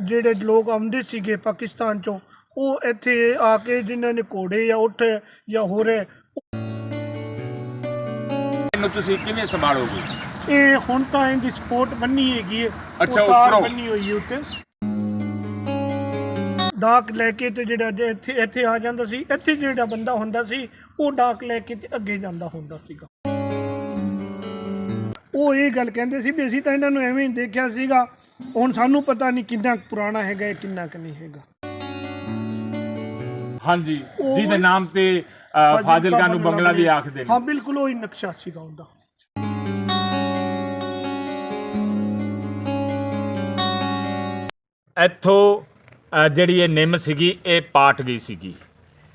ਜਿਹੜੇ ਲੋਕ ਆਉਂਦੇ ਸੀਗੇ ਪਾਕਿਸਤਾਨ ਚੋਂ ਉਹ ਇੱਥੇ ਆ ਕੇ ਜਿਨ੍ਹਾਂ ਨੇ ਘੋੜੇ ਜਾਂ ਉੱਠ ਜਾਂ ਹੋਰ ਇਹਨੂੰ ਤੁਸੀਂ ਕਿਵੇਂ ਸੰਭਾਲੋਗੇ? ਇਹ ਹੁਣ ਤਾਂ ਇਹਦੀ ਸਪੋਰਟ ਬੰਨੀ ਹੈਗੀ ਹੈ। ਉਹ ਅੱਛਾ, ਤਾਰ ਉੱਪਰੋਂ। ਬੰਨੀ ਹੋਈ ਹੈ ਉੱਤੇ। ਡਾਕ ਲੈ ਕੇ ਤੇ ਜਿਹੜਾ ਜੇ ਇੱਥੇ ਇੱਥੇ ਆ ਜਾਂਦਾ ਸੀ ਇੱਥੇ ਜਿਹੜਾ ਬੰਦਾ ਹੁੰਦਾ ਸੀ ਉਹ ਡਾਕ ਲੈ ਕੇ ਤੇ ਅੱਗੇ ਜਾਂਦਾ ਹੁੰਦਾ ਸੀਗਾ। ਉਹ ਇਹ ਗੱਲ ਕਹਿੰਦੇ ਸੀ ਵੀ ਅਸੀਂ ਤਾਂ ਇਹਨਾਂ ਨੂੰ ਐਵੇਂ ਹੀ ਦੇਖਿਆ ਸੀਗਾ ਹੁਣ ਸਾਨੂੰ ਪਤਾ ਨਹੀਂ ਕਿੰਨਾ ਕੁ ਪੁਰਾਣਾ ਹੈਗਾ ਇਹ ਕਿੰਨਾ ਕੁ ਨਹੀਂ ਹੈਗਾ। ਹਾਂਜੀ ਉਹ- ਜਿਹਦੇ ਨਾਮ ਤੇ ਅ, ਫਾਜ਼ਿਲਕਾ ਨੂੰ ਬੰਗਲਾ ਵੀ ਆਖਦੇ ਹਾਂ। ਨੇ। ਬਿਲਕੁਲ ਉਹੀ ਨਕਸ਼ਾ ਸੀਗਾ ਉਹਦਾ। ਇੱਥੋਂ ਅ, ਜਿਹੜੀ ਇਹ ਨਿੰਮ ਸੀਗੀ ਇਹ ਪਾਟ ਗਈ ਸੀਗੀ।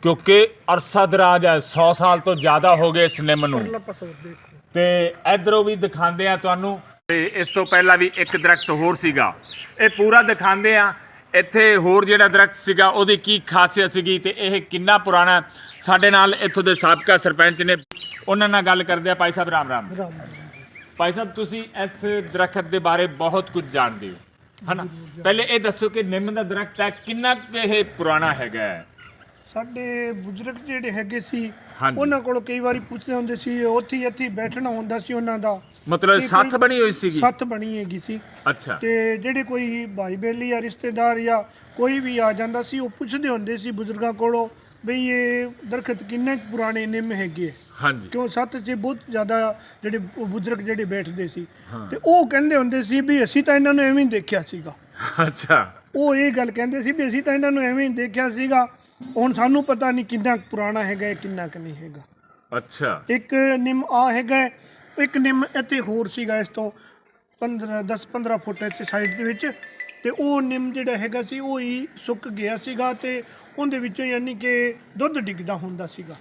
ਕਿਉਂਕਿ ਅਰਸਾ ਦਰਾਜ ਹੈ 100 ਸਾਲ ਤੋਂ ਜ਼ਿਆਦਾ ਹੋ ਗਏ ਇਸ ਨਿੰਮ ਨੂੰ। ਪਰਲਾ ਪਾਸਾ ਦੇਖੋ ਤੇ ਇਧਰੋਂ ਵੀ ਦਿਖਾਉਂਦੇ ਆ ਤੁਹਾਨੂੰ ਤੇ ਇਸ ਤੋਂ ਪਹਿਲਾਂ ਵੀ ਇੱਕ ਦਰਖਤ ਹੋਰ ਸੀਗਾ। ਇਹ ਪੂਰਾ ਦਿਖਾਉਂਦੇ ਆ ਇੱਥੇ ਹੋਰ ਜਿਹੜਾ ਦਰਖਤ ਸੀਗਾ ਉਹਦੀ ਕੀ ਖਾਸੀਅਤ ਸੀਗੀ ਤੇ ਇਹ ਕਿੰਨਾ ਪੁਰਾਣਾ। ਸਾਡੇ ਨਾਲ ਇੱਥੋਂ ਦੇ ਸਾਬਕਾ ਸਰਪੰਚ ਨੇ। ਉਹਨਾਂ ਨਾਲ ਗੱਲ ਕਰਦੇ ਆ ਭਾਈ ਸਾਹਿਬ ਰਾਮ ਰਾਮ। ਭਾਈ ਸਾਹਿਬ ਤੁਸੀਂ ਇਸ ਦਰਖਤ ਦੇ ਬਾਰੇ ਬਹੁਤ ਕੁਝ ਜਾਣਦੇ ਹੋ ਹਨਾ? ਪਹਿਲੇ ਇਹ ਦੱਸੋ ਕਿ ਨਿੰਮ ਦਾ ਦਰਖਤ ਹੈ ਕਿੰਨਾ ਇਹ ਪੁਰਾਣਾ ਹੈਗਾ? ਸਾਡੇ ਬਜ਼ੁਰਗ ਜਿਹੜੇ ਹੈਗੇ ਸੀ। ਉਹਨਾਂ ਕੋਲੋਂ ਕਈ ਵਾਰੀ ਪੁੱਛਦੇ ਹੁੰਦੇ ਸੀ ਉੱਥੇ ਇੱਥੇ ਬੈਠਣਾ ਹੁੰਦਾ ਸੀ ਉਹਨਾਂ ਦਾ। ਮਤਲਬ ਸੱਥ ਬਣੀ ਹੋਈ ਸੀਗੀ? ਸੱਥ ਬਣੀ ਹੈਗੀ ਸੀ। ਅੱਛਾ। ਤੇ ਜਿਹੜੇ ਕੋਈ ਭਾਈ ਬੇਲੀ ਜਾਂ ਰਿਸ਼ਤੇਦਾਰ ਜਾਂ ਕੋਈ ਵੀ ਆ ਜਾਂਦਾ ਸੀ ਉਹ ਪੁੱਛਦੇ ਹੁੰਦੇ ਸੀ ਬਜ਼ੁਰਗਾਂ ਕੋਲੋਂ ਬਈ ਇਹ ਦਰਖਤ ਕਿੰਨੇ ਕੁ ਪੁਰਾਣੇ ਨਿੰਮ ਹੈਗੇ? ਹਾਂਜੀ। ਕਿਉਂ ਸੱਤ 'ਚ ਬਹੁਤ ਜ਼ਿਆਦਾ ਜਿਹੜੇ ਉਹ ਬਜ਼ੁਰਗ ਜਿਹੜੇ ਬੈਠਦੇ ਸੀ। ਹਾਂ। ਤੇ ਉਹ ਕਹਿੰਦੇ ਹੁੰਦੇ ਸੀ ਵੀ ਅਸੀਂ ਤਾਂ ਇਹਨਾਂ ਨੂੰ ਐਵੇਂ ਹੀ ਦੇਖਿਆ ਸੀਗਾ। ਅੱਛਾ। ਉਹ ਇਹ ਗੱਲ ਕਹਿੰਦੇ ਸੀ ਵੀ ਅਸੀਂ ਤਾਂ ਇਹਨਾਂ ਨੂੰ ਐਵੇਂ ਹੀ ਦੇਖਿਆ ਸੀਗਾ। ਹੁਣ ਸਾਨੂੰ ਪਤਾ ਨਹੀਂ ਕਿੰਨਾ ਕੁ ਪੁਰਾਣਾ ਹੈਗਾ ਇਹ ਕਿੰਨਾ ਕੁ ਨਹੀਂ ਹੈਗਾ। ਅੱਛਾ। ਇੱਕ ਨਿੰਮ ਆ ਹੈਗਾ ਹੈ, ਇੱਕ ਨਿੰਮ ਇੱਥੇ ਹੋਰ ਸੀਗਾ ਇਸ ਤੋਂ 15 10 15 ਫੁੱਟ ਇੱਥੇ ਸਾਈਡ ਦੇ ਵਿੱਚ ਤੇ ਉਹ ਨਿੰਮ ਜਿਹੜਾ ਹੈਗਾ ਸੀ ਉਹ ਹੀ ਸੁੱਕ ਗਿਆ ਸੀਗਾ ਤੇ ਉਹਦੇ ਵਿੱਚੋਂ ਯਾਨੀ ਕਿ ਦੁੱਧ ਡਿੱਗਦਾ ਹੁੰਦਾ ਸੀਗਾ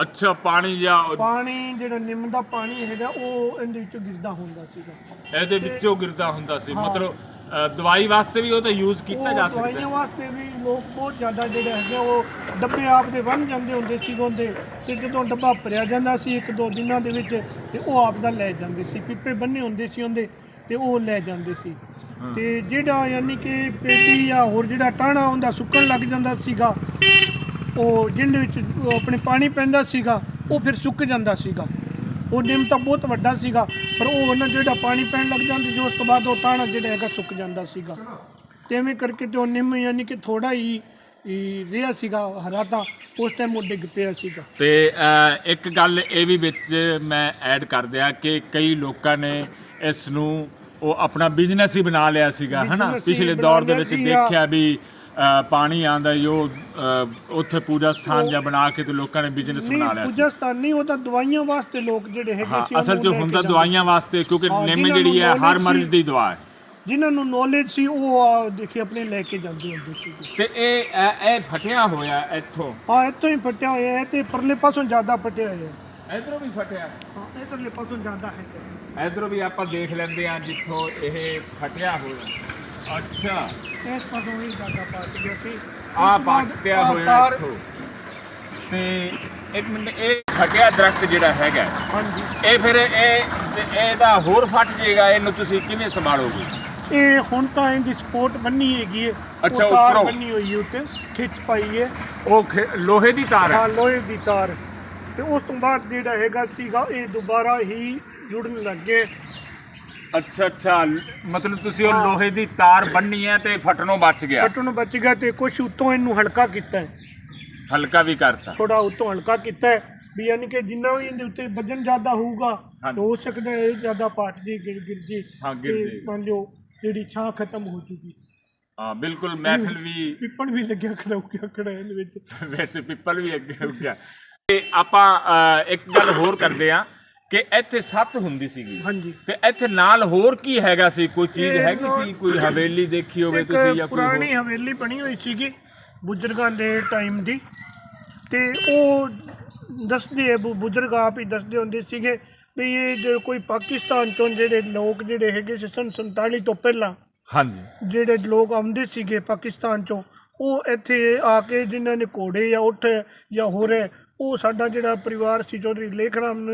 ਅੱਛਾ ਪਾਣੀ ਜਾਂ ਪਾਣੀ ਜਿਹੜਾ ਨਿੰਮ ਦਾ ਪਾਣੀ ਹੈਗਾ ਉਹ ਇਹਦੇ ਵਿੱਚੋਂ ਗਿਰਦਾ ਹੁੰਦਾ ਸੀਗਾ ਇਹਦੇ ਵਿੱਚੋਂ ਗਿਰਦਾ ਹੁੰਦਾ ਸੀ। ਮਤਲਬ ਅ, ਦਵਾਈ ਵਾਸਤੇ ਵੀ ਉਹ ਤਾਂ ਯੂਜ਼ ਕੀਤਾ ਉਹ ਜਾ ਸਕਦਾ ਦਵਾਈਆਂ ਹੈ ਵਾਸਤੇ ਵੀ ਲੋਕ ਬਹੁਤ ਜ਼ਿਆਦਾ ਜਿਹੜੇ ਹੈਗੇ ਉਹ ਡੱਬੇ ਆਪ ਦੇ ਬਣ ਜਾਂਦੇ ਹੁੰਦੇ ਸੀ ਉਹਦੇ ਤੇ ਜਦੋਂ ਡੱਬਾ ਭਰਿਆ ਜਾਂਦਾ ਸੀ ਇੱਕ ਦੋ ਦਿਨਾਂ ਦੇ ਵਿੱਚ ਤੇ ਉਹ ਆਪ ਦਾ ਲੈ ਜਾਂਦੇ ਸੀ ਪਿੱਪੇ ਬੰਨੇ ਹੁੰਦੇ ਸੀ ਉਹਦੇ ਤੇ ਉਹ ਲੈ ਜਾਂਦੇ ਸੀ। ਹਾਂ। ਤੇ ਜਿਹੜਾ ਯਾਨੀ ਕਿ ਪੇਟੀ ਜਾਂ ਹੋਰ ਜਿਹੜਾ ਟਾਣਾ ਹੁੰਦਾ ਸੁੱਕਣ ਲੱਗ ਜਾਂਦਾ ਸੀਗਾ ਉਹ ਜਿਹਦੇ ਵਿੱਚ ਉਹ ਆਪਣੇ ਪਾਣੀ ਪੈਂਦਾ ਸੀਗਾ ਉਹ ਫਿਰ ਸੁੱਕ ਜਾਂਦਾ ਸੀਗਾ। ਉਹ ਨਿੰਮ ਤਾਂ ਬਹੁਤ ਵੱਡਾ ਸੀਗਾ ਪਰ ਉਹ ਉਹਨਾਂ ਜਿਹੜਾ ਪਾਣੀ ਪੈਣ ਲੱਗ ਜਾਂਦੀ ਸੀ ਉਸ ਤੋਂ ਬਾਅਦ ਉਹ ਟਾਣਾ ਜਿਹੜਾ ਹੈਗਾ ਸੁੱਕ ਜਾਂਦਾ ਸੀਗਾ। ਤੇ ਐਵੇਂ ਕਰਕੇ ਤੇ ਉਹ ਨਿੰਮ ਯਾਨੀ ਕਿ ਥੋੜਾ ਹੀ ਹੀ ਰਿਹਾ ਸੀਗਾ ਹਰਾ ਤਾਂ ਉਸ ਟਾਈਮ ਉਹ ਡਿੱਗ ਪਿਆ ਸੀਗਾ। ਤੇ ਇੱਕ ਗੱਲ ਇਹ ਵੀ ਵਿੱਚ ਮੈਂ ਐਡ ਕਰ ਦਿਆਂ ਕਿ ਕਈ ਲੋਕਾਂ ਨੇ ਇਸ ਨੂੰ ਉਹ ਆਪਣਾ ਬਿਜ਼ਨਸ ਹੀ ਬਣਾ ਲਿਆ ਸੀਗਾ ਹਨਾ? Business ਹੀ ਪਿਛਲੇ ਬਣਾ ਦੌਰ ਦੇ ਲਿਆ ਵਿੱਚ ਸੀਗਾ। ਦੇਖਿਆ ਵੀ ਪਾਣੀ ਆਂਦਾ ਜੋ ਉੱਥੇ ਪੂਜਾ ਸਥਾਨ ਜਾਂ ਬਣਾ ਕੇ ਤੇ ਲੋਕਾਂ ਨੇ ਬਿਜ਼ਨਸ ਬਣਾ ਲਿਆ ਪੂਜਾ ਸਥਾਨ ਨਹੀਂ ਉਹ ਤਾਂ ਦਵਾਈਆਂ ਵਾਸਤੇ ਲੋਕ ਜਿਹੜੇ ਹੈਗੇ ਸੀ ਅਸਲ ਕੇ ਹੁੰਦਾ। ਦਵਾਈਆਂ ਵਾਸਤੇ ਕਿਉਂਕਿ ਨਿੰਮ ਜਿਹੜੀ ਹੈ ਹਰ ਮਰਜ਼। ਦੀ ਦਵਾ ਹੈ। ਜਿਨ੍ਹਾਂ ਨੂੰ ਨੌਲੇਜ ਸੀ ਉਹ ਦੇਖੇ ਆਪਣੇ ਲੈ ਕੇ ਜਾਂਦੇ ਹੁੰਦੇ ਸੀ। ਤੇ ਇਹ ਇਹ- ਇਹ ਫਟਿਆ ਹੋਇਆ ਇੱਥੋਂ? ਹਾਂ ਇੱਥੋਂ ਹੀ ਫਟਿਆ ਹੋਇਆ ਹੈ ਤੇ ਪਰਲੇ ਪਾਸੋਂ ਜ਼ਿਆਦਾ ਫਟਿਆ ਹੋਇਆ। ਹੈ ਇਧਰੋਂ ਵੀ ਫਟਿਆ? ਹਾਂ ਇਧਰਲੇ ਪਾਸੋਂ ਜ਼ਿਆਦਾ ਹੈ ਇਧਰੋਂ ਵੀ ਆਪਾਂ ਦੇਖ ਲੈਂਦੇ ਆ ਜਿੱਥੋਂ ਇਹ ਫਟਿਆ ਹੋਇਆ। ਅੱਛਾ। ਇਸ ਪਾਸੋਂ ਹੀ ਜ਼ਿਆਦਾ ਪੱਟ ਗਿਆ ਸੀ ਆ ਤੋਂ ਪੱਟਿਆ ਹੋਇਆ ਇੱਥੋਂ। ਤੇ ਇੱਕ ਮਿੰਟ ਇਹ ਫਟਿਆ ਦਰਖਤ ਜਿਹੜਾ ਹੈਗਾ। ਹਾਂਜੀ। ਇਹ ਫਿਰ ਇਹ ਤੇ ਇਹਦਾ ਹੋਰ ਫਟ ਜਾਏਗਾ ਇਹਨੂੰ ਤੁਸੀਂ ਕਿਵੇਂ ਸੰਭਾਲੋਗੇ? ਇਹ ਹੁਣ ਤਾਂ ਇਹਦੀ ਸਪੋਰਟ ਬੰਨੀ ਹੈਗੀ ਹੈ। ਅੱਛਾ, ਉੱਪਰੋਂ। ਬੰਨੀ ਹੋਈ ਉੱਤੇ ਖਿੱਚ ਪਾਈ ਹੈ। ਉਹ ਲੋਹੇ ਦੀ ਤਾਰ ਹੈ? ਹਾਂ ਲੋਹੇ ਦੀ ਤਾਰ। ਤੇ ਉਸ ਤੋਂ ਬਾਅਦ ਜਿਹੜਾ ਹੈਗਾ ਸੀਗਾ ਇਹ ਦੁਬਾਰਾ ਹੀ ਜੁੜਨ ਲੱਗੇ ਅੱਛਾ ਅੱਛਾ। ਮਤਲਬ ਤੁਸੀਂ ਉਹ। ਲੋਹੇ ਦੀ ਤਾਰ ਬੰਨੀ ਹੈ ਤੇ ਫਟਣੋਂ ਬਚ ਗਿਆ। ਫਟਣ ਬਚ ਗਿਆ ਤੇ ਕੁਝ ਉੱਤੋਂ ਇਹਨੂੰ ਹਲਕਾ ਕੀਤਾ ਹੈ। ਹਲਕਾ ਵੀ ਕਰਤਾ। ਥੋੜਾ ਉੱਤੋਂ ਹਲਕਾ ਕੀਤਾ ਹੈ ਵੀ ਯਾਨੀ ਕਿ ਜਿੰਨਾ ਵੀ ਇਹਦੇ ਉੱਤੇ ਵਜਨ ਜ਼ਿਆਦਾ ਹੋਊਗਾ ਹਾਂਜੀ। ਹੋ ਸਕਦਾ ਹੈ ਇਹ ਜ਼ਿਆਦਾ ਪਾਟ ਜੀ ਗਿਰ ਗਿਰ ਜੀ ਹਾਂ, ਗਿਰ ਤੇ ਜੇ। ਮੰਨ ਲਓ ਜਿਹੜੀ ਛਾਂ ਖਤਮ ਹੋ ਜੂਗੀ ਹਾਂ ਬਿਲਕੁਲ ਮਹਿਫਿਲ ਵੀ ਪਿੱਪਣ ਵੀ ਲੱਗਿਆ ਖੜਾ ਹੋ ਗਿਆ ਖੜਾ ਇਹਦੇ ਵਿੱਚ। ਵੈਸੇ ਪਿੱਪਲ ਵੀ ਅੱਗੇ ਹੋ ਗਿਆ। ਤੇ ਆਪਾਂ ਇੱਕ ਗੱਲ ਹੋਰ ਕਰਦੇ ਆ ਕਿ ਇੱਥੇ ਸੱਤ ਹੁੰਦੀ ਸੀਗੀ। ਹਾਂਜੀ। ਤੇ ਇੱਥੇ ਨਾਲ ਹੋਰ ਕੀ ਹੈਗਾ ਸੀ? ਕੋਈ ਚੀਜ਼ ਇਹ ਹੈਗੀ ਸੀ? ਕੋਈ ਹਵੇਲੀ ਦੇਖੀ ਹੋਵੇ ਇੱਕ ਤੁਸੀਂ ਜਾਂ ਕੋਈ ਪੁਰਾਣੀ? ਹਵੇਲੀ ਬਣੀ ਹੋਈ ਸੀਗੀ ਬਜ਼ੁਰਗਾਂ ਦੇ ਟਾਈਮ ਦੀ। ਤੇ ਉਹ ਦੱਸਦੇ ਬੁ- ਬਜ਼ੁਰਗ ਆਪ ਹੀ ਦੱਸਦੇ ਹੁੰਦੇ ਸੀਗੇ ਵੀ ਇਹ ਜੋ ਕੋਈ ਪਾਕਿਸਤਾਨ ਤੋਂ ਜਿਹੜੇ ਲੋਕ ਜਿਹੜੇ ਹੈਗੇ ਸੀ ਸਨ 47 ਤੋਂ ਪਹਿਲਾਂ ਹਾਂਜੀ। ਜਿਹੜੇ ਲੋਕ ਆਉਂਦੇ ਸੀਗੇ ਪਾਕਿਸਤਾਨ ਚੋਂ ਉਹ ਇੱਥੇ ਆ ਕੇ ਜਿਨ੍ਹਾਂ ਨੇ ਘੋੜੇ ਜਾਂ ਉੱਠ ਜਾਂ ਹੋਰ ਉਹ ਸਾਡਾ ਜਿਹੜਾ ਪਰਿਵਾਰ ਸੀ ਚੌਧਰੀ ਲੇਖ ਰਾਮ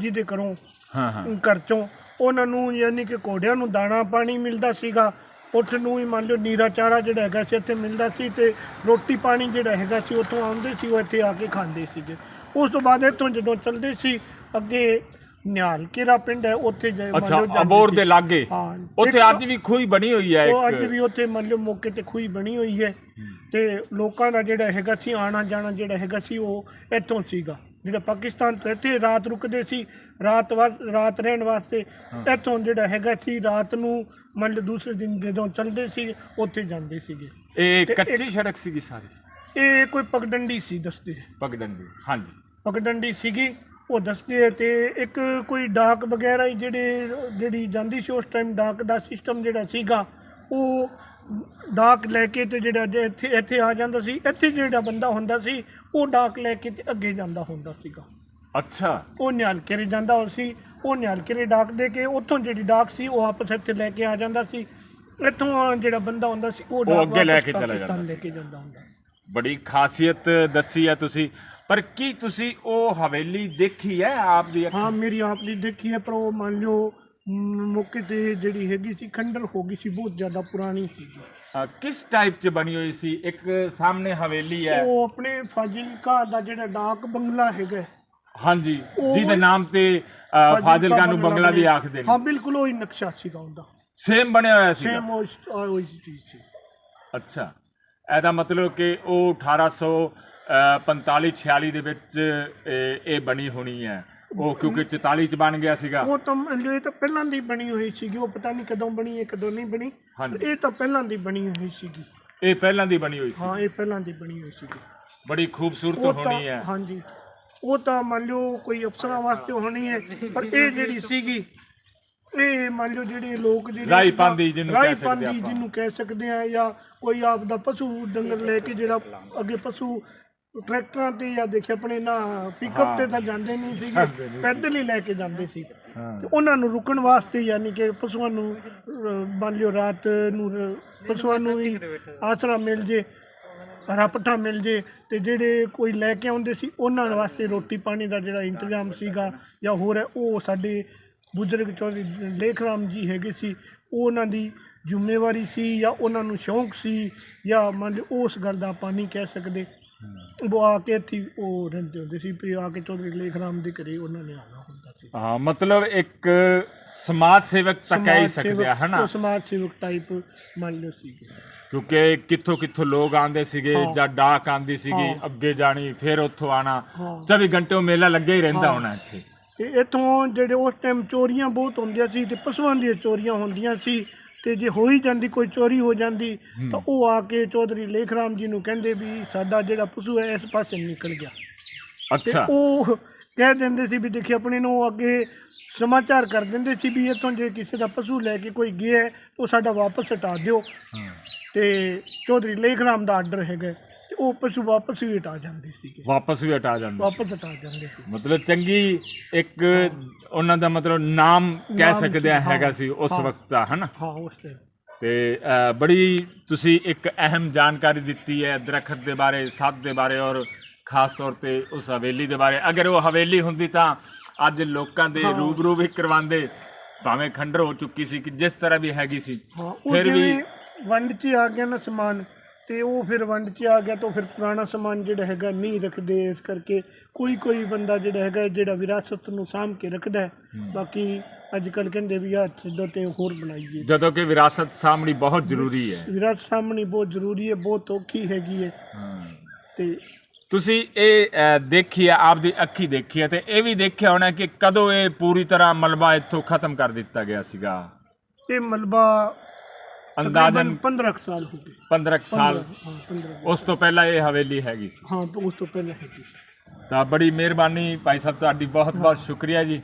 ਜੀ ਦੇ ਘਰੋਂ ਹਾਂ ਹਾਂ। ਘਰ ਚੋਂ ਉਹਨਾਂ ਨੂੰ ਯਾਨੀ ਕਿ ਘੋੜਿਆਂ ਨੂੰ ਦਾਣਾ ਪਾਣੀ ਮਿਲਦਾ ਸੀਗਾ। ਉੱਠ ਨੂੰ ਹੀ ਮੰਨ ਲਓ ਨੀਰਾ ਚਾਰਾ ਜਿਹੜਾ ਹੈਗਾ ਸੀ ਇੱਥੇ ਮਿਲਦਾ ਸੀ ਤੇ ਰੋਟੀ ਪਾਣੀ ਜਿਹੜਾ ਹੈਗਾ ਸੀ ਉੱਥੋਂ ਆਉਂਦੇ ਸੀ ਉਹ ਇੱਥੇ ਆ ਕੇ ਖਾਂਦੇ ਸੀਗੇ। ਉਸ ਤੋਂ ਬਾਅਦ ਇੱਥੋਂ ਜਦੋਂ ਚੱਲਦੇ ਸੀ ਅੱਗੇ ਨਿਹਾਲ ਕਿਰਾ ਪਿੰਡ ਹੈ? ਉੱਥੇ ਜਾ- ਮੰਨ ਅੱਛਾ ਲਓ ਜਾਂਦੇ ਅਬੋਰ ਸੀ। ਦੇ ਲਾਗੇ। ਹਾਂ ਉੱਥੇ ਇੱਕ- ਅੱਜ ਵੀ ਖੂਹੀ ਬਣੀ ਹੋਈ ਹੈ ਉਹ ਅੱਜ ਇੱਕ ਵੀ ਉੱਥੇ ਮੰਨ ਲਓ ਮੌਕੇ ਤੇ ਖੂਹੀ ਬਣੀ ਹੋਈ ਹੈ। ਤੇ ਲੋਕਾਂ ਦਾ ਜਿਹੜਾ ਹੈਗਾ ਸੀ ਆਣਾ ਜਾਣਾ ਜਿਹੜਾ ਹੈਗਾ ਸੀ ਉਹ ਇੱਥੋਂ ਸੀਗਾ। ਜਿਹੜਾ ਪਾਕਿਸਤਾਨ ਤੋਂ ਇੱਥੇ ਰਾਤ ਰੁਕਦੇ ਸੀ ਰਾਤ ਵਾਸ- ਰਾਤ ਰਹਿਣ ਵਾਸਤੇ ਇੱਥੋਂ ਜਿਹੜਾ ਹੈਗਾ ਸੀ ਰਾਤ ਨੂੰ ਮੰਨ ਲਓ ਦੂਸਰੇ ਦਿਨ ਜਦੋਂ ਚੱਲਦੇ ਸੀ ਉੱਥੇ ਜਾਂਦੇ ਸੀਗੇ। ਇਹ ਤੇ ਕੱਚੀ ਸੜਕ ਸੀਗੀ ਸਾਰੀ? ਇਹ ਕੋਈ ਪਗਡੰਡੀ ਸੀ ਦੱਸਦੇ। ਪਗਡੰਡੀ ਹਾਂਜੀ। ਪਗਡੰਡੀ ਸੀਗੀ। ਉਹ ਦੱਸਦੇ ਆ ਤੇ ਇੱਕ ਕੋਈ ਡਾਕ ਵਗੈਰਾ ਹੀ ਜਿਹੜੇ ਜਿਹੜੀ ਜਾਂਦੀ ਸੀ ਉਸ ਟਾਈਮ ਡਾਕ ਦਾ ਸਿਸਟਮ ਜਿਹੜਾ ਸੀਗਾ ਉਹ ਡਾਕ ਲੈ ਕੇ ਤੇ ਜਿਹੜਾ ਜੇ ਇੱਥੇ ਇੱਥੇ ਆ ਜਾਂਦਾ ਸੀ ਇੱਥੇ ਜਿਹੜਾ ਬੰਦਾ ਹੁੰਦਾ ਸੀ ਉਹ ਡਾਕ ਲੈ ਕੇ ਤੇ ਅੱਗੇ ਜਾਂਦਾ ਹੁੰਦਾ ਸੀਗਾ। ਅੱਛਾ। ਉਹ ਨਿਹਾਲ ਕਰੇ ਜਾਂਦਾ ਹੋ ਸੀ ਉਹ ਨਿਹਾਲ ਕਰੇ ਡਾਕ ਦੇ ਕੇ ਉੱਥੋਂ ਜਿਹੜੀ ਡਾਕ ਸੀ ਉਹ ਆਪਸ ਇੱਥੇ ਲੈ ਕੇ ਆ ਜਾਂਦਾ ਸੀ। ਇੱਥੋਂ ਜਿਹੜਾ ਬੰਦਾ ਹੁੰਦਾ ਸੀ ਉਹ ਡਾਕ ਅੱਗੇ ਲੈ ਕੇ ਚਲਾ ਜਾਂਦਾ ਲੈ ਕੇ ਜਾਂਦਾ ਹੁੰਦਾ। ਬੜੀ ਖਾਸੀਅਤ ਦੱਸੀ ਹੈ ਤੁਸੀਂ। ਪਰ ਕੀ ਤੁਸੀਂ ਉਹ ਹਵੇਲੀ ਦੇਖੀ ਹੈ ਆਪ ਦੀ? ਹਾਂ ਮੇਰੀ ਆਪ ਨੇ ਦੇਖੀ ਹੈ ਪਰ ਉਹ ਮੰਨ ਲਓ ਮੌਕੇ ਤੇ ਜਿਹੜੀ ਹੈਗੀ ਸੀ ਖੰਡਰ ਹੋ ਗਈ ਸੀ ਬਹੁਤ ਜ਼ਿਆਦਾ ਪੁਰਾਣੀ ਸੀ। ਅ, ਕਿਸ ਟਾਈਪ ਚ ਬਣੀ ਹੋਈ ਸੀ? ਇੱਕ ਸਾਹਮਣੇ ਹਵੇਲੀ ਹੈ। ਉਹ ਆਪਣੇ ਫਾਜ਼ਿਲਕਾ ਦਾ ਜਿਹੜਾ ਡਾਕ ਬੰਗਲਾ ਹੈਗਾ। ਹਾਂਜੀ ਉਹ- ਜਿਹਦੇ ਨਾਮ ਤੇ ਅ, ਫਾਜ਼ਿਲਕਾ ਨੂੰ ਬੰਗਲਾ ਵੀ। ਆਖਦੇ ਨੇ ਹਾਂ ਬਿਲਕੁਲ ਉਹੀ ਨਕਸ਼ਾ ਸੀਗਾ ਉਹਦਾ। ਸੇਮ ਬਣਿਆ ਹੋਇਆ ਸੀ ਸੇਮ ਉਹ ਚੀਜ਼ ਸੀ। ਅੱਛਾ। ਇਹਦਾ ਮਤਲਬ ਕਿ ਉਹ 1845 46 ਦੇ ਵਿੱਚ ਇਹ ਇਹ ਬਣੀ ਹੋਣੀ ਹੈ। ਉਹ ਕਿਉਂਕਿ 44 ਚ ਬਣ ਗਿਆ ਸੀਗਾ। ਉਹ ਤਾਂ ਇਹ ਤਾਂ ਪਹਿਲਾਂ ਦੀ ਬਣੀ ਹੋਈ ਸੀਗੀ। ਉਹ ਪਤਾ ਨਹੀਂ ਕਦੋਂ ਬਣੀ ਹੈ ਕਦੋਂ ਨਹੀਂ ਬਣੀ। ਹਾਂਜੀ। ਇਹ ਤਾਂ ਪਹਿਲਾਂ ਦੀ ਬਣੀ ਹੋਈ ਸੀਗੀ। ਇਹ ਪਹਿਲਾਂ ਦੀ ਬਣੀ ਹੋਈ ਸੀ ਹਾਂ ਇਹ ਪਹਿਲਾਂ ਦੀ ਬਣੀ ਹੋਈ ਸੀਗੀ। ਬੜੀ ਖੂਬਸੂਰਤ ਉਹ ਹੋਣੀ ਹੈ। ਹਾਂਜੀ। ਉਹ ਤਾਂ ਮੰਨ ਲਓ ਕੋਈ ਅਫਸਰਾਂ ਵਾਸਤੇ ਹੋਣੀ ਹੈ ਪਰ ਇਹ ਜਿਹੜੀ ਸੀਗੀ ਇਹ ਮੰਨ ਲਓ ਜਿਹੜੇ ਲੋਕ ਜਿਹੜੇ ਰਾਈ ਪਾਂਦੀ ਜਿਹਨੂੰ ਕਹਿ ਰਾਈ ਸਕਦੇ ਪਾਂਦੀ ਆਪਾਂ। ਜਿਹਨੂੰ ਕਹਿ ਸਕਦੇ ਆ ਜਾਂ ਕੋਈ ਆਪ ਦਾ ਪਸ਼ੂ ਡੰਗਰ ਲੈ ਕੇ ਜਿਹੜਾ ਅੱਗੇ ਪਸ਼ੂ ਟਰੈਕਟਰਾਂ ਤੇ ਜਾਂ ਦੇਖੇ ਆਪਣੇ ਨਾ ਪਿਕਅਪ ਤੇ ਤਾਂ ਜਾਂਦੇ ਨਹੀਂ ਸੀਗੇ ਪੈਦਲ ਹੀ ਲੈ ਕੇ ਜਾਂਦੇ ਸੀ। ਤੇ ਉਹਨਾਂ ਨੂੰ ਰੁਕਣ ਵਾਸਤੇ ਯਾਨੀ ਕਿ ਪਸ਼ੂਆਂ ਨੂੰ ਮੰਨ ਲਿਓ ਰਾਤ ਨੂੰ ਪਸ਼ੂਆਂ ਨੂੰ ਵੀ ਆਸਰਾ ਮਿਲ ਜੇ ਰਪਟਾ ਮਿਲ ਜੇ ਤੇ ਜਿਹੜੇ ਕੋਈ ਲੈ ਕੇ ਆਉਂਦੇ ਸੀ ਉਹਨਾਂ ਵਾਸਤੇ ਰੋਟੀ ਪਾਣੀ ਦਾ ਜਿਹੜਾ ਇੰਤਜ਼ਾਮ ਸੀਗਾ ਜਾਂ ਹੋਰ ਹੈ ਉਹ ਸਾਡੇ ਬੁਜ਼ਰਗ ਚੌਧਰੀ ਲੇਖ ਰਾਮ ਜੀ ਹੈਗੇ ਸੀ ਉਹ ਉਹਨਾਂ ਦੀ ਜ਼ਿੰਮੇਵਾਰੀ ਸੀ ਜਾਂ ਉਹਨਾਂ ਨੂੰ ਸ਼ੌਂਕ ਸੀ ਜਾਂ ਮੰਨ ਲਿਓ ਉਸ ਗੱਲ ਦਾ ਆਪਾਂ ਨਹੀਂ ਕਹਿ ਸਕਦੇ। ਉਹ ਆ ਕੇ ਇੱਥੇ ਉਹ ਰਹਿੰਦੇ ਹੁੰਦੇ ਸੀ ਵੀ ਆ ਕੇ ਚੌਧਰੀ ਲੇਖ ਰਾਮ ਦੇ ਘਰੇ ਉਹਨਾਂ ਨੇ ਆਉਣਾ ਹੁੰਦਾ ਸੀ ਹਾਂ ਮਤਲਬ ਇੱਕ ਸਮਾਜ ਸੇਵਕ ਤਾਂ ਕਹਿ ਹੀ ਸਮਾਜ ਸਕਦੇ ਆ ਸੇਵਕ- ਹਨਾ ਉਹ ਸਮਾਜ ਸੇਵਕ ਟਾਈਪ ਮੰਨ ਲਓ ਸੀ ਕਿਉਂਕਿ ਕਿੱਥੋਂ ਕਿੱਥੋਂ ਲੋਕ ਆਂਦੇ ਸੀਗੇ ਹਾਂ। ਜਾਂ ਡਾਕ ਆਂਦੀ ਸੀਗੀ ਹਾਂ। ਅੱਗੇ ਜਾਣੀ ਫਿਰ ਉੱਥੋਂ ਆਣਾ ਹਾਂ 24 ਘੰਟੇ ਉਹ ਮੇਲਾ ਲੱਗਿਆ ਹੀ ਰਹਿੰਦਾ ਹਾਂ। ਹੋਣਾ ਇੱਥੇ ਤੇ ਇੱਥੋਂ ਜਿਹੜੇ ਉਸ ਟਾਈਮ ਚੋਰੀਆਂ ਬਹੁਤ ਹੁੰਦੀਆਂ ਸੀ ਤੇ ਪਸ਼ੂਆਂ ਦੀਆਂ ਚੋਰੀਆਂ ਹੁੰਦੀਆਂ ਸੀ ਤੇ ਜੇ ਹੋ ਹੀ ਜਾਂਦੀ ਕੋਈ ਚੋਰੀ ਹੋ ਜਾਂਦੀ ਤਾਂ ਉਹ ਆ ਕੇ ਚੌਧਰੀ ਲੇਖ ਰਾਮ ਜੀ ਨੂੰ ਕਹਿੰਦੇ ਵੀ ਸਾਡਾ ਜਿਹੜਾ ਪਸ਼ੂ ਹੈ ਇਸ ਪਾਸੇ ਨਿਕਲ ਗਿਆ। ਤੇ ਅੱਛਾ। ਉਹ ਕਹਿ ਦਿੰਦੇ ਸੀ ਵੀ ਦੇਖੀ ਆਪਣੇ ਨੂੰ ਉਹ ਅੱਗੇ ਸਮਾਚਾਰ ਕਰ ਦਿੰਦੇ ਸੀ ਵੀ ਇੱਥੋਂ ਜੇ ਕਿਸੇ ਦਾ ਪਸ਼ੂ ਲੈ ਕੇ ਕੋਈ ਗਿਆ ਹੈ, ਉਹ ਸਾਡਾ ਵਾਪਸ ਹਟਾ ਦਿਓ। ਤੇ ਚੌਧਰੀ ਲੇਖ ਰਾਮ ਦਾ ਆਰਡਰ ਹੈਗਾ। ਉਹ ਪਸ਼ੂ ਵਾਪਸ ਵੀ ਹਟਾ ਜਾਂਦੇ ਸੀਗੇ ਵਾਪਸ ਵੀ ਹਟਾ ਜਾਂਦੇ ਸੀ। ਵਾਪਸ ਹਟਾ ਜਾਂਦੇ ਸੀ ਮਤਲਬ ਚੰਗੀ ਇੱਕ ਉਹਨਾਂ ਦਾ ਮਤਲਬ ਨਾਮ ਕਹਿ ਨਾਮ ਸਕਦੇ ਆ ਸੀ, ਹੈਗਾ ਹਾਂ। ਸੀ ਉਸ ਹਾਂ। ਵਕਤ ਦਾ ਹਨਾ ਹਾਂ ਉਸ ਤੇ ਅ, ਬੜੀ ਤੁਸੀਂ ਇੱਕ ਅਹਿਮ ਜਾਣਕਾਰੀ ਦਿੱਤੀ ਹੈ ਦਰਖਤ ਦੇ ਬਾਰੇ ਸੱਤ ਦੇ ਬਾਰੇ ਔਰ ਖਾਸ ਤੌਰ ਤੇ ਉਸ ਹਵੇਲੀ ਦੇ ਬਾਰੇ ਅਗਰ ਉਹ ਹਵੇਲੀ ਹੁੰਦੀ ਤਾਂ ਅੱਜ ਲੋਕਾਂ ਦੇ ਹਾਂ। ਰੂਬਰੂ ਵੀ ਕਰਵਾਉਂਦੇ ਭਾਵੇਂ ਖੰਡਰ ਹੋ ਚੁੱਕੀ ਸੀ ਕਿ ਜਿਸ ਤਰ੍ਹਾਂ ਵੀ ਹੈਗੀ ਸੀ ਹਾਂ ਉਹ ਫਿਰ ਵੀ ਜਿਵੇਂ ਵੰਡ 'ਚ ਆ ਗਿਆ ਨਾ ਸਮਾਨ ਤੇ ਉਹ ਫਿਰ ਵੰਡ 'ਚ ਆ ਗਿਆ ਤਾਂ ਫਿਰ ਪੁਰਾਣਾ ਸਮਾਨ ਜਿਹੜਾ ਹੈਗਾ ਨਹੀਂ ਰੱਖਦੇ ਇਸ ਕਰਕੇ ਕੋਈ ਕੋਈ ਬੰਦਾ ਜਿਹੜਾ ਹੈਗਾ ਜਿਹੜਾ ਵਿਰਾਸਤ ਨੂੰ ਸਾਂਭ ਕੇ ਰੱਖਦਾ ਹੈ ਬਾਕੀ ਅੱਜ ਕੱਲ ਕਹਿੰਦੇ ਵੀ ਆ ਛੱਡੋ ਤੇ ਹੋਰ ਬਣਾਈਏ। ਜਦੋਂ ਕਿ ਵਿਰਾਸਤ ਸਾਂਭਣੀ ਬਹੁਤ ਜ਼ਰੂਰੀ ਹੈ। ਵਿਰਾਸਤ ਸਾਂਭਣੀ ਬਹੁਤ ਜ਼ਰੂਰੀ ਹੈ ਬਹੁਤ ਔਖੀ ਹੈਗੀ ਹੈ। ਤੇ ਤੁਸੀਂ ਇਹ ਅ, ਦੇਖੀ ਹੈ ਆਪਦੀ ਅੱਖੀ ਦੇਖੀ ਹੈ ਤੇ ਇਹ ਵੀ ਦੇਖਿਆ ਹੋਣਾ ਕਿ ਕਦੋਂ ਇਹ ਪੂਰੀ ਤਰ੍ਹਾਂ ਮਲਬਾ ਇੱਥੋਂ ਖਤਮ ਕਰ ਦਿੱਤਾ ਗਿਆ ਸੀਗਾ? ਇਹ ਮਲਬਾ ਅੰਦਾਜ਼ਨ 15 ਸਾਲ ਹੋ ਗਏ। 15 ਕੁ ਸਾਲ। 15 ਹਾਂ 15 ਉਸ ਤੋਂ ਪਹਿਲਾਂ ਇਹ ਹਵੇਲੀ ਹੈਗੀ ਸੀ। ਹਾਂ ਉਸ ਤੋਂ ਪਹਿਲਾਂ ਹੈਗੀ ਸੀ। ਤਾਂ ਬੜੀ ਮਿਹਰਬਾਨੀ ਭਾਈ ਸਾਹਿਬ ਤੁਹਾਡੀ ਬਹੁਤ ਬਹੁਤ ਸ਼ੁਕਰੀਆ ਜੀ।